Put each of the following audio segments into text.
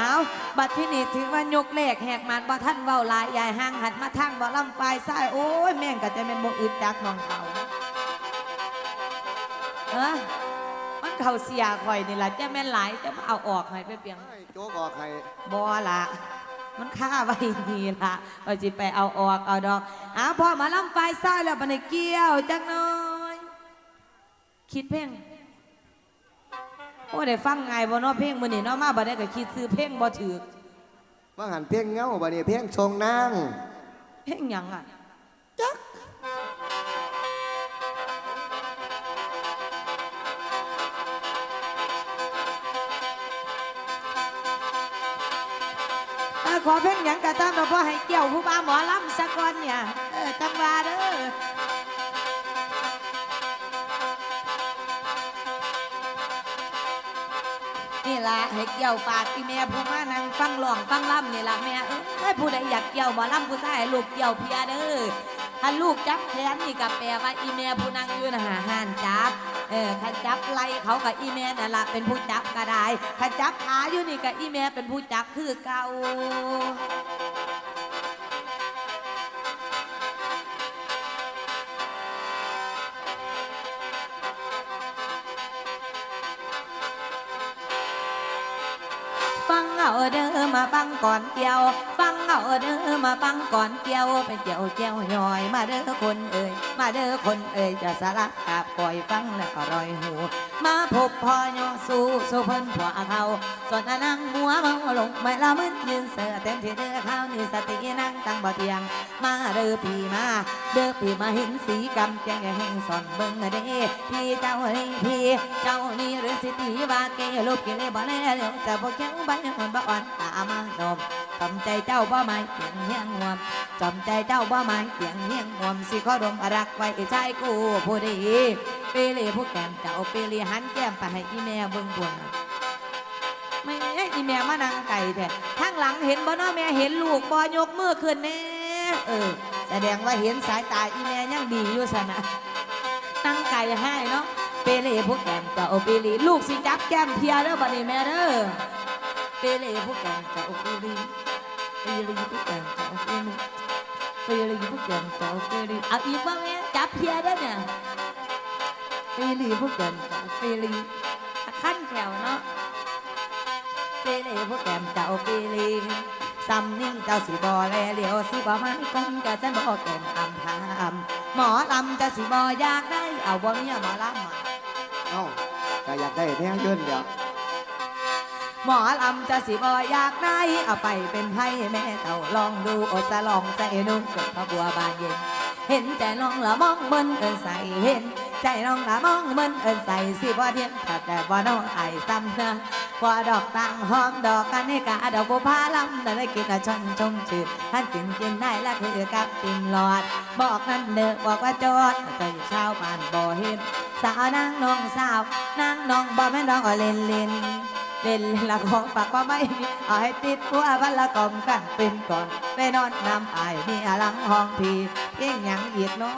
เอาบัดที่นี่ถือว่ายกเลขแหกมันบ่ท่านเว้าหลายยายห่างหันมาทางบ่ลำปลายซ้ายโอ้ยแม่งก็จะเป็นบ่อึดจักน้องเขาเออมันเขาเสียข่อยนี่ล่ะจะแม่นหลายจะมาเอาออกให้ไปเปียงให้โจ๊กออกให้บ่ละมันค่าไว้นี่ละเอาจิไปเอาออกเอาดอกอ้าวพอมาลำไฟซ้ายแล้วบันไดเกี้ยวจักหน้อย คิดเพลง โอ้ได้ฟังไงบ่เนาะเพลงมื้อนี้เนาะมาบ่ได้ก็คิดซื้อเพลงบ่ถูกว่าหันเพียงเงาบัดนี้เพียงทรงนางเพลงหยังอะจักเออขอเพลงหยังก็ตามเราพอให้เกี่ยวผู้บ้าหมอลำสักก่อนเนี่ยเออจังว่าเด้อ นี่ล่ะให้เกี่ยวฝากอีแม่ผู้มานั่งฟังหลองฟังล่ำนี่ล่ะแม่เอ้ยผู้ใดอยากเกี่ยวหมอลำผู้ชายลูกเกี่ยวเพียเด้อถ้าลูกจับแขนนี่ก็แปลว่าอีแม่ผู้นั่งอยู่นะหาหานจับ เออขันจับไล่เขากับอีแม่นั่นละเป็นผู้จับก็ได้ขันจับขาอยู่นี่กับอีแม่เป็นผู้จับคือเก่า ก่อนเกี่ยว ฟังเอาเด้อมาฟังก่อนเกี่ยวเป็นเกี่ยวเกี่ยวย่อย มาเด้อคนเอ่ยมาเด้อคนเอ่ยจะสาระกาบปล่อยฟังแล้วก็รอยหู มาพบพ่อยอสู้สู้เพิ่นผัวเขาส่วนนั่งมัวเมาลงไม่ละมึนยืนเสือเต็มที่เด้อข้าวนี่สตินั่งตั้งบ่เตียง มาเด้อพี่มาเด้อพี่มาเห็นสีกำแจงแห่งสอนเบิ่งเด้พี่เจ้านี่พี่เจ้านี่หรือสิตีว่าเกลูกกินเลบ่แน่เดี๋ยวจะบ่แข็งใบอ่อนบ่อ่อนตามาดมจำใจเจ้าบ่หมายเพียงเฮียงงวมจำใจเจ้าบ่หมายเพียงเฮียงงวมสิขอดมรักไว้ใจกูผู้ดีเปเล่ผู้แก้มเจ้าเปเล่หันแก้มไปให้อีแม่เบิ่งบุญไม่อีแม่มานั่งไก่แท้ทางหลังเห็นบ่นาะแม่เห็นลูกบ่ยกมือขึ้นแน่เออแสดงว่าเห็นสายตาอีแม่ยังดีอยู่สนะตั้งไก่ให้เนาะเปเล่ผู้แก้มเจ้าเปเล่ลูกสิจับแก้มเพียเด้อบัดนี้แม่เด้อ เปเล่ผู้แก้มเจ้าเปเล่เปเล่ผู้แก้มเจ้าเปเล่เปเล่ผู้แก้มเจ้าเปเล่เอาอีกบ้างแม่จับเพียเด้เนี่ยเปเล่ผู้แก้มเจ้าเปเล่ขั้นแขวเนาะเปเล่ผู้แก้มเจ้าเปเล่ซ้ำนิ่งเจ้าสิบอแลเหลียวสิบอไม้คงกะจะบอกแก่นอำพามหมอลำจะสิบออยากได้เอาบ่เมียหมอลำมาเอ้าก็อยากได้แท้ยืนเดี๋ยว หมอลำจะสิบอยากได้เอาไปเป็นไพ่แม่เต่าลองดูอดสะลองใจนุ่มกับพระบัวบานเย็น เห็นใจน้องละมองมันเอินใส่เห็น ใจน้องละมองมันเอินใส่สิบ่เทียนแต่บ่น้องไอ้ซ้ำนะว่าดอกตังหอมดอกกันนี่กาดอกบัวพาลำแต่ได้กินละชนชมชื่นท่านกินกินได้และคือกับติมหลอด บอกนั่นเด้อบอกว่าจอดแต่ชาวบ้านบ่เห็นสาวนางน้องสาวนางน้องบ่แม่นน้องก็เล่นเล่น เล่นละของฝากว่าไม่มีเอาให้ติดหัวพันละกอมกันเป็นก่อนไปนอนน้ำอายมีอลังห้องพี่เพียงหยังอีกเนาะ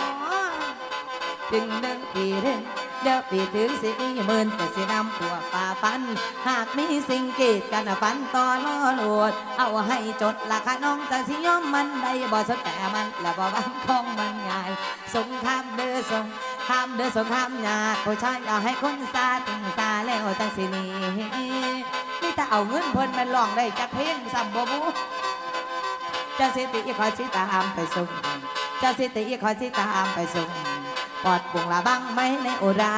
ถึงหนึ่งปีถึงเดี๋ยวปีถึงสิมีหมื่นแต่สินำตัวฝ่าฟัน หากมีสิ่งกีดกันฟันต่อล้อโลดเอาให้จดราคาน้องจะสิยอมมันได้บ่สนแต่มัน และบ่บังของมันง่ายสงครามเด้อสง ครามเด้อสงครามยากผู้ชายอยากให้คนซาถึงซาแล้วจังสินีนี่แต่เอาเงินเพิ่นมันร้องได้จักเพลงซ้ำบ่บูจะสิติคอยสิตามไปส่งจะสิติคอยสิตามไปส่งปอดปุงละบังไหมในอุรา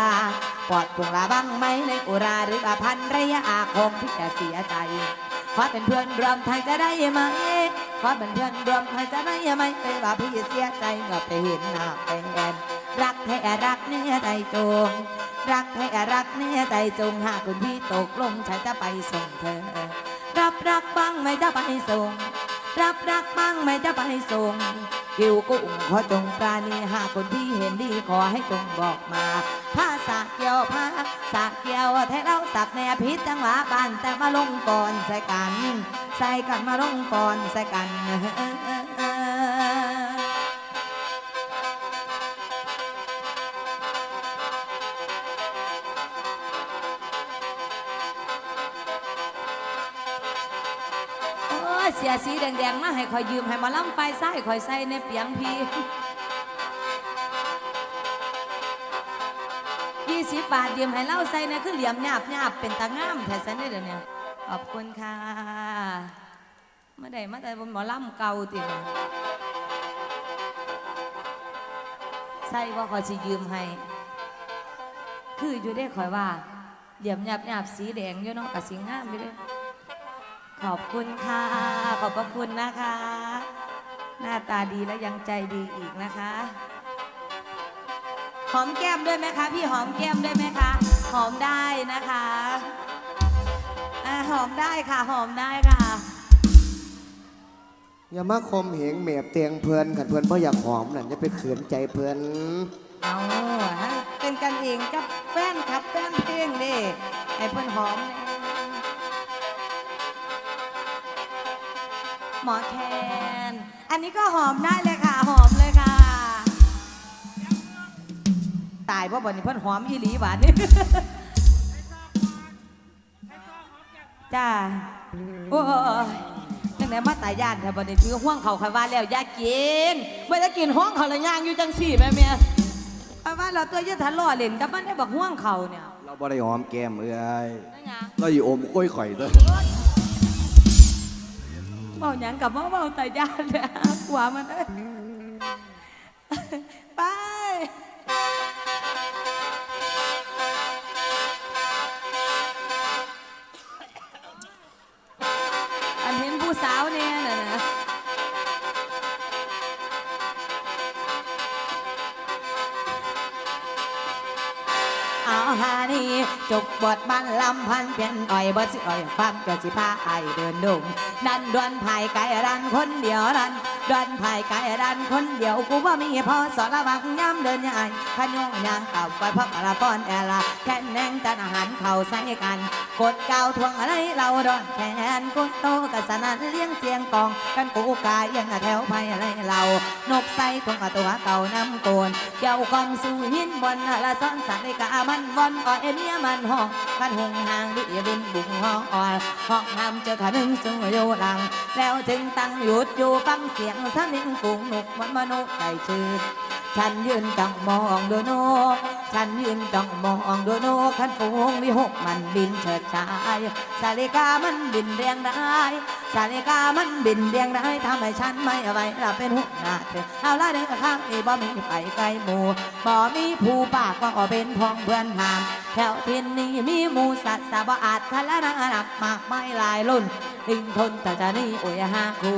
ปอดปุงละบังไหมในอุราหรือว่าพันระยะอาคงที่จะเสียใจขอเป็นเพื่อนรวมไทยจะได้ไหมขอเป็นเพื่อนรวมไทยจะได้ไหมไปว่าพี่เสียใจเมื่อไปเห็นหน้าแฟน รักแท้รักเนี่ยใจจง รักแท้รักเนี่ยใจจงหากคุณพี่ตกลงฉันจะไปส่งเธอ รับรักบ้างไหมจะไปส่ง รับรักบ้างไหมจะไปส่งกิวกุ้งขอจงปราณีหากคนพี่เห็นดีขอให้จงบอกมาภาษาเกี่ยวพาสาเกี่ยวแท้เราสับแนพิษจังหวะบานแต่มาลงก่อนใส่กัน ใส่กันมาลงก่อนใส่กัน เสียสีแดงๆมาให้คอยยืมให้หมาล่ำไฟไส้คอยใส่ในเปียงพี่ยี่สิบบาทยืมให้เล่าใส่นะคือเหลี่ยมหยาบหยาบเป็นตางามแท้สันได้เดี๋ยวนี้ขอบคุณค่ะเมื่อใดมาแต่บนหมอล่ำเก่าติเนี่ยใส่ว่าขอยสิยืมให้ คืออยู่ได้คอยว่าเหลี่ยมหยาบหยาบสีแดงอยู่เนาะกับสีงามไปเลย ขอบคุณค่ะ ขอบพระคุณนะคะ หน้าตาดีและยังใจดีอีกนะคะ หอมแก้มด้วยไหมคะ พี่หอมแก้มด้วยไหมคะ หอมได้นะคะอ่าหอมได้ค่ะ หอมได้ค่ะ อย่ามาคมเหงแหมบเตียงเพื่อนขันเพื่อนเพราะอยากหอมนั่นจะไปเขืนใจเพื่อนเอาฮะเป็นกันเองกับแฟนครับแฟนเพลงเด้ไอ้เพื่อนหอมแน่ หมอแคน อันนี้ก็หอมได้เลยค่ะ หอมเลยค่ะ ตายเพราะบ่นี้เพื่อนหอมอีหลีหวานนี่ จ้า โอ้ยจังไหนมาตายยานแถวบ่นี้ถือห่วงเขาคอยว่าแล้วอยากินเมื่อจะกินห้องเขาละย่างอยู่จังสี่แม่เมียคอยว่าเราตัวยืดทันล่อเล่นกับมันได้บอกห่วงเขาเนี่ยเราบ่ได้หอมแก้มเอ้ยนั่นไงเราอยู่อมกล้วยข่อยเด้อ เบาหยังกับเบาเบาตายยานเลยกลัวมันเอ้ย จบบทบันลำพันเพียนอ่อยบ่สิอ่อยความเกิดสิพาไอเดินดุงนั่นดวนภายไก่รันคนเดียวรันดวนภายไก่รันคนเดียวกูว่ามีพอสอนระบังย้ำเดินยายพยงยางเก่าก้อยพักละป้อนแอละแค่นแนงจันอาหารเข่าใส่กัน กดเก่าทวงอะไรเราดอนแขนกุดโตกะสนันเลี้ยงเสียงกอง กันกูกายยังแถวไผ่อะไรเรา นกใส่ทวงกับตัวเก่าน้ำโกนเกี่ยวกองสู่หินบนละซ้อนสัตว์ในกามันวอนอ่อยเมียมันห้องกันหงหางดิบินบุงห้องอ่อยห้องน้ำเจอขานึงซึ่งอยู่หลัง แล้วจึงตั้งหยุดอยู่ฟังเสียงสนิงกุงนกมันมนุษย์ใจชื่น ฉันยืนจ้องมองดูนกฉันยืนจ้องมองดูนกขันฟูงวิหกมันบินเฉิดฉายสาลิกามันบินเรียงได้สาลิกามันบินเรียงได้ทำให้ฉันไม่ไหวเราเป็นหุกหน้าเธอเอาละเดินข้างนี้บ่มีไปไกลหมู่บ่มีผู้ปากก็เป็นพ้องเพื่อนหาม แถวทินนี้มีหมูสัตว์สาบอาจคันละนานับมากไม่หลายรุ่น ลิงทนตาจานี่โอ้ยฮาคู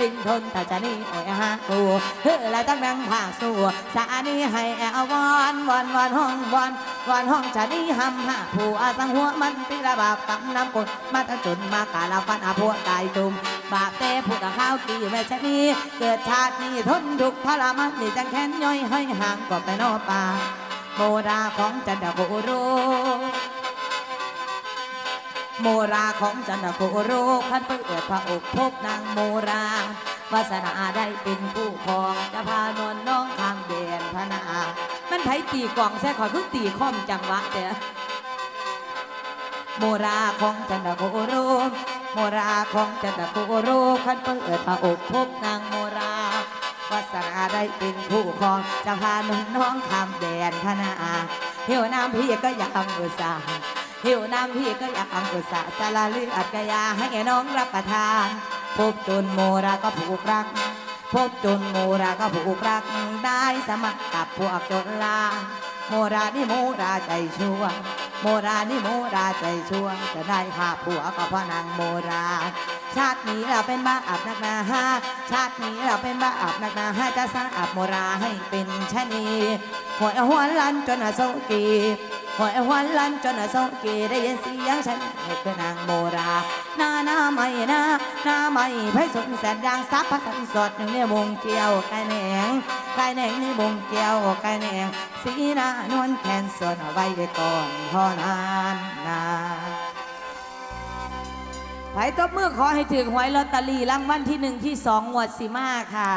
ลิงทนตาจานี่โอ้ยฮาคูเฮ้อแล้วตั้งดังผากสู้สานี่ให้แอววอนวอนวอนห้องวอนวอนห้องจานี่ห้ำหาผู้อาสังหัวมันตีระบาปกำน้ำกดมาตั้งจนมากาลาฟันอาพวกตายตุ่มบาปเต้ผู้กับข้าวกีแม่ชะนี้เกิดชาตินี้ทนทุกข์ทรมานนี่จังแค้นย่อยห้อยห่างก็ไปนอกป่า โมราของจันทโกโรโมราของจันทโกโรพันเปิดพระอกพบนางโมราวาสนาได้เป็นผู้ครองจะพานวลน้องข้างเดนพนา มันไผตีกล่องแซ่ขอยเพิ่งตีข้อมจังหวะเด้อโมราของจันทโกโรโมราของจันทโกโรพันเปิดพระอกพบนางโม วาสนาได้เป็นผู้ครองจะพานุ่นน้องข้ามแดนพนาเหี่ยวน้ำพี่ก็ยังอุตส่าห์หิวน้ำพี่ก็อยากอังกุศะสาราลืออัดกะยาให้น้องรับประทาน พบจนโมราก็ผูกรัก พบจนโมราก็ผูกรัก ได้สมัครกับพวกจนลาโมรานี่โมราใจชั่ว โมรานี่โมราใจชั่วจะได้หาผัวก็เพราะนางโมรา ชาตินี้เราเป็นบ้าอับนักนาฮาชาตินี้เราเป็นบ้าอับนักนาฮาจะสร้างอับโมราให้เป็นชะนีหัวหันลันจนอโศกีหอยหวันลันจนอโศกีได้ยินเสียงฉันนี่คือนางโมรา นาหน้าไม่นะ หน้าไม่ไพ่สนแสนยางซับพระสันสดหนึ่งเนี่ยวงเกียวไก่แหนงไก่แหนงนี่วงเกียวไก่แหนงสีหน้านวลแขนส่วนเอาไว้ก่อนพอนานนาไผตบมือขอให้ถึงหวยลอตเตอรี่รางวัลที่หนึ่งที่สองงวดสีมาค่ะ